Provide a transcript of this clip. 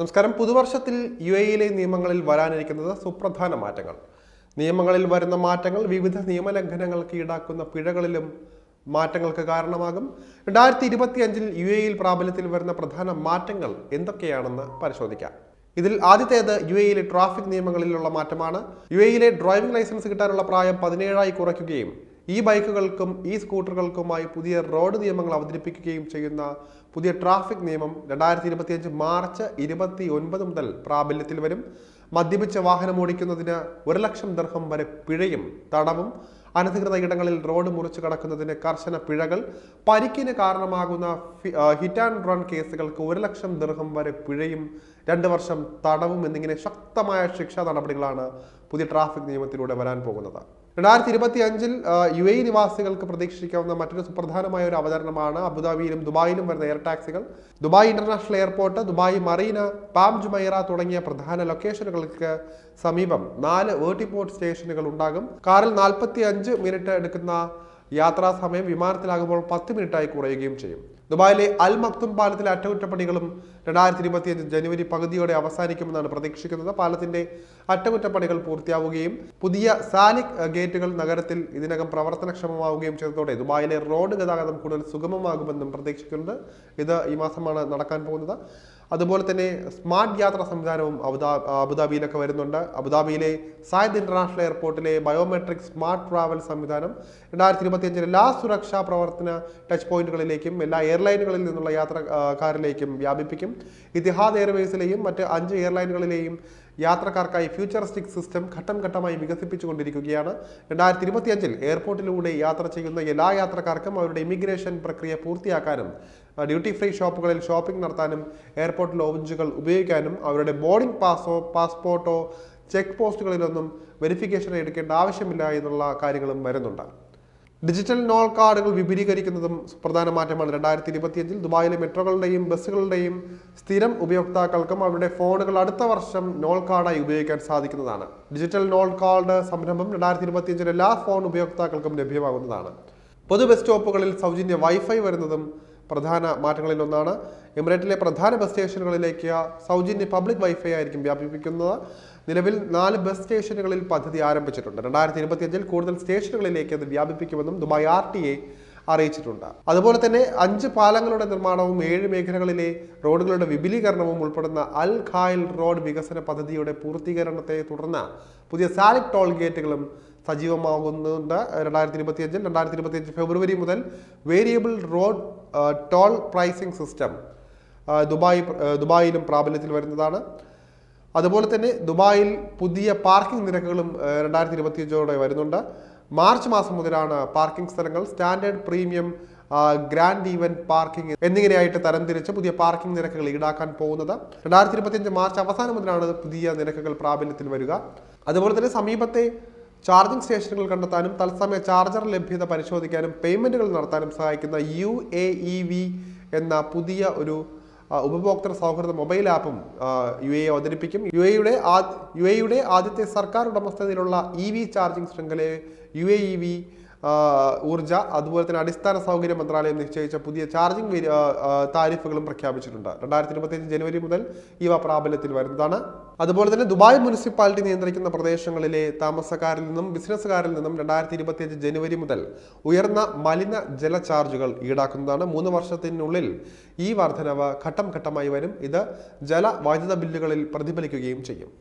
നമസ്കാരം. പുതുവർഷത്തിൽ യു എയിലെ നിയമങ്ങളിൽ വരാനിരിക്കുന്നത് സുപ്രധാന മാറ്റങ്ങൾ. നിയമങ്ങളിൽ വരുന്ന മാറ്റങ്ങൾ വിവിധ നിയമലംഘനങ്ങൾക്ക് ഈടാക്കുന്ന പിഴകളിലും മാറ്റങ്ങൾക്ക് കാരണമാകും. രണ്ടായിരത്തി ഇരുപത്തി അഞ്ചിൽ യു എയിൽ പ്രാബല്യത്തിൽ വരുന്ന പ്രധാന മാറ്റങ്ങൾ എന്തൊക്കെയാണെന്ന് പരിശോധിക്കാം. ഇതിൽ ആദ്യത്തേത് യു എയിലെ ട്രാഫിക് നിയമങ്ങളിലുള്ള മാറ്റമാണ്. യു എയിലെ ഡ്രൈവിംഗ് ലൈസൻസ് കിട്ടാനുള്ള പ്രായം പതിനേഴായി കുറയ്ക്കുകയും ഈ ബൈക്കുകൾക്കും ഈ സ്കൂട്ടറുകൾക്കുമായി പുതിയ റോഡ് നിയമങ്ങൾ അവതരിപ്പിക്കുകയും ചെയ്യുന്ന പുതിയ ട്രാഫിക് നിയമം രണ്ടായിരത്തി ഇരുപത്തിയഞ്ച് മാർച്ച് ഇരുപത്തി ഒൻപത് മുതൽ പ്രാബല്യത്തിൽ വരും. മദ്യപിച്ച വാഹനം ഓടിക്കുന്നതിന് ഒരു ലക്ഷം ദർഹം വരെ പിഴയും തടവും അനധികൃത ഇടങ്ങളിൽ റോഡ് മുറിച്ചു കടക്കുന്നതിന് കർശന പിഴകൾ പരിക്കിന് കാരണമാകുന്ന ഹിറ്റ് ആൻഡ് റൺ കേസുകൾക്ക് ഒരു ലക്ഷം ദീർഘം വരെ പിഴയും രണ്ട് വർഷം തടവും എന്നിങ്ങനെ ശക്തമായ ശിക്ഷാ നടപടികളാണ് പുതിയ ട്രാഫിക് നിയമത്തിലൂടെ വരാൻ പോകുന്നത്. രണ്ടായിരത്തി ഇരുപത്തി അഞ്ചിൽ യു എ നിവാസികൾക്ക് പ്രതീക്ഷിക്കാവുന്ന മറ്റൊരു സുപ്രധാനമായ ഒരു അവതരണമാണ് അബുദാബിയിലും ദുബായിലും വരുന്ന air ടാക്സികൾ. Dubai international airport Dubai Marina Palm Jumeirah തുടങ്ങിയ പ്രധാന ലൊക്കേഷനുകൾക്ക് സമീപം നാല് വേർട്ടിപോർട്ട് സ്റ്റേഷനുകൾ ഉണ്ടാകും. കാറിൽ നാൽപ്പത്തി അഞ്ച് മിനിറ്റ് എടുക്കുന്ന യാത്രാ സമയം വിമാനത്തിലാകുമ്പോൾ പത്ത് മിനിറ്റായി കുറയുകയും ചെയ്യും. ദുബായിലെ അൽ മക്തും പാലത്തിലെ അറ്റകുറ്റപ്പണികളും രണ്ടായിരത്തി ഇരുപത്തിയഞ്ച് ജനുവരി പകുതിയോടെ അവസാനിക്കുമെന്നാണ് പ്രതീക്ഷിക്കുന്നത്. പാലത്തിന്റെ അറ്റകുറ്റപ്പണികൾ പൂർത്തിയാവുകയും പുതിയ സാലിക് ഗേറ്റുകൾ നഗരത്തിൽ ഇതിനകം പ്രവർത്തനക്ഷമമാവുകയും ചെയ്തതോടെ ദുബായിലെ റോഡ് ഗതാഗതം കൂടുതൽ സുഗമമാകുമെന്നും പ്രതീക്ഷിക്കുന്നുണ്ട് ഇത് ഈ മാസമാണ് നടക്കാൻ പോകുന്നത്. അതുപോലെ തന്നെ സ്മാർട്ട് യാത്രാ സംവിധാനവും അബുദാ അബുദാബിയിലൊക്കെ വരുന്നുണ്ട്. അബുദാബിയിലെ സായദ് ഇന്റർനാഷണൽ എയർപോർട്ടിലെ ബയോമെട്രിക് സ്മാർട്ട് ട്രാവൽ സംവിധാനം രണ്ടായിരത്തി ഇരുപത്തിയഞ്ചിലെ എല്ലാ സുരക്ഷാ പ്രവർത്തന ടച്ച് പോയിന്റുകളിലേക്കും എല്ലാ എയർലൈനുകളിൽ നിന്നുള്ള യാത്രക്കാരിലേക്കും വ്യാപിപ്പിക്കും. ഇതിഹാദ് എയർവേസിലെയും മറ്റ് അഞ്ച് എയർലൈനുകളിലെയും യാത്രക്കാർക്കായി ഫ്യൂച്ചറിസ്റ്റിക് സിസ്റ്റം ഘട്ടം ഘട്ടമായി വികസിപ്പിച്ചുകൊണ്ടിരിക്കുകയാണ്. രണ്ടായിരത്തി ഇരുപത്തിയഞ്ചിൽ എയർപോർട്ടിലൂടെ യാത്ര ചെയ്യുന്ന എല്ലാ യാത്രക്കാർക്കും അവരുടെ ഇമിഗ്രേഷൻ പ്രക്രിയ പൂർത്തിയാക്കാനും ഡ്യൂട്ടി ഫ്രീ ഷോപ്പുകളിൽ ഷോപ്പിംഗ് നടത്താനും എയർപോർട്ട് ലോഞ്ചുകൾ ഉപയോഗിക്കാനും അവരുടെ ബോർഡിംഗ് പാസോ പാസ്പോർട്ടോ ചെക്ക് പോസ്റ്റുകളിലൊന്നും വെരിഫിക്കേഷൻ എടുക്കേണ്ട ആവശ്യമില്ല എന്നുള്ള കാര്യങ്ങളും വരുന്നുണ്ട്. ഡിജിറ്റൽ നോൾ കാർഡുകൾ വിപുലീകരിക്കുന്നതും സുപ്രധാന മാറ്റമാണ്. രണ്ടായിരത്തി ഇരുപത്തിയഞ്ചിൽ ദുബായിലെ മെട്രോകളുടെയും ബസ്സുകളുടെയും സ്ഥിരം ഉപയോക്താക്കൾക്കും അവരുടെ ഫോണുകൾ അടുത്ത വർഷം നോൾ കാർഡായി ഉപയോഗിക്കാൻ സാധിക്കുന്നതാണ്. ഡിജിറ്റൽ നോൾ കാർഡ് സംരംഭം രണ്ടായിരത്തി ഇരുപത്തിയഞ്ചിൽ എല്ലാ ഫോൺ ഉപയോക്താക്കൾക്കും ലഭ്യമാകുന്നതാണ്. പൊതു ബസ് സ്റ്റോപ്പുകളിൽ സൗജന്യ വൈഫൈ വരുന്നതും പ്രധാന മാറ്റങ്ങളിൽ ഒന്നാണ് എമിറേറ്റിലെ പ്രധാന ബസ് സ്റ്റേഷനുകളിലേക്ക് സൗജന്യ പബ്ലിക് വൈഫൈ ആയിരിക്കും വ്യാപിപ്പിക്കുന്നത്. നിലവിൽ നാല് ബസ് സ്റ്റേഷനുകളിൽ പദ്ധതി ആരംഭിച്ചിട്ടുണ്ട്. രണ്ടായിരത്തി ഇരുപത്തിയഞ്ചിൽ കൂടുതൽ സ്റ്റേഷനുകളിലേക്ക് അത് വ്യാപിപ്പിക്കുമെന്നും ദുബായ് ആർ ടി എ അറിയിച്ചിട്ടുണ്ട്. അതുപോലെ തന്നെ അഞ്ച് പാലങ്ങളുടെ നിർമ്മാണവും ഏഴ് മേഖലകളിലെ റോഡുകളുടെ വിപുലീകരണവും ഉൾപ്പെടുന്ന അൽ ഖായിൽ റോഡ് വികസന പദ്ധതിയുടെ പൂർത്തീകരണത്തെ തുടർന്ന് പുതിയ സാലിക് ടോൾ ഗേറ്റുകളും സജീവമാകുന്നുണ്ട്. രണ്ടായിരത്തി ഇരുപത്തിയഞ്ചിൽ രണ്ടായിരത്തി ഇരുപത്തിയഞ്ച് ഫെബ്രുവരി മുതൽ variable road toll pricing system Dubai ദുബായിലും പ്രാബല്യത്തിൽ വരുന്നതാണ്. അതുപോലെ തന്നെ ദുബായിൽ പുതിയ പാർക്കിംഗ് നിരക്കുകളും രണ്ടായിരത്തി ഇരുപത്തിയഞ്ചോടെ വരുന്നുണ്ട്. മാർച്ച് മാസം മുതലാണ് പാർക്കിംഗ് സ്ഥലങ്ങൾ standard premium grand event parking എന്നിങ്ങനെയായിട്ട് തരംതിരിച്ച് പുതിയ പാർക്കിംഗ് നിരക്കുകൾ ഈടാക്കാൻ പോകുന്നത്. രണ്ടായിരത്തി ഇരുപത്തിയഞ്ച് മാർച്ച് അവസാനം മുതലാണ് പുതിയ നിരക്കുകൾ പ്രാബല്യത്തിൽ വരിക. അതുപോലെ തന്നെ സമീപത്തെ ചാർജിംഗ് സ്റ്റേഷനുകൾ കണ്ടെത്താനും തത്സമയ ചാർജർ ലഭ്യത പരിശോധിക്കാനും പേയ്മെന്റുകൾ നടത്താനും സഹായിക്കുന്ന യു എ ഇ വി എന്ന പുതിയ ഒരു ഉപഭോക്തൃ സൗഹൃദ മൊബൈൽ ആപ്പും യു എ അവതരിപ്പിക്കും. യു എയുടെ യു എയുടെ ആദ്യത്തെ സർക്കാർ ഉടമസ്ഥതയിലുള്ള ഇ വി ചാർജിംഗ് ശൃംഖലയെ യു എ ഇ വി ഊർജ അതുപോലെ തന്നെ അടിസ്ഥാന സൗകര്യ മന്ത്രാലയം നിശ്ചയിച്ച പുതിയ ചാർജിംഗ് താരിഫുകളും പ്രഖ്യാപിച്ചിട്ടുണ്ട്. രണ്ടായിരത്തി ഇരുപത്തിയഞ്ച് ജനുവരി മുതൽ ഇവ പ്രാബല്യത്തിൽ വരുന്നതാണ്. അതുപോലെ തന്നെ ദുബായ് മുനിസിപ്പാലിറ്റി നിയന്ത്രിക്കുന്ന പ്രദേശങ്ങളിലെ താമസക്കാരിൽ നിന്നും ബിസിനസ്സുകാരിൽ നിന്നും രണ്ടായിരത്തി ഇരുപത്തിയഞ്ച് ജനുവരി മുതൽ ഉയർന്ന മലിന ജല ചാർജുകൾ ഈടാക്കുന്നതാണ് മൂന്ന് വർഷത്തിനുള്ളിൽ ഈ വർധനവ് ഘട്ടം ഘട്ടമായി വരും. ഇത് ജല വൈദ്യുത ബില്ലുകളിൽ പ്രതിഫലിക്കുകയും ചെയ്യും.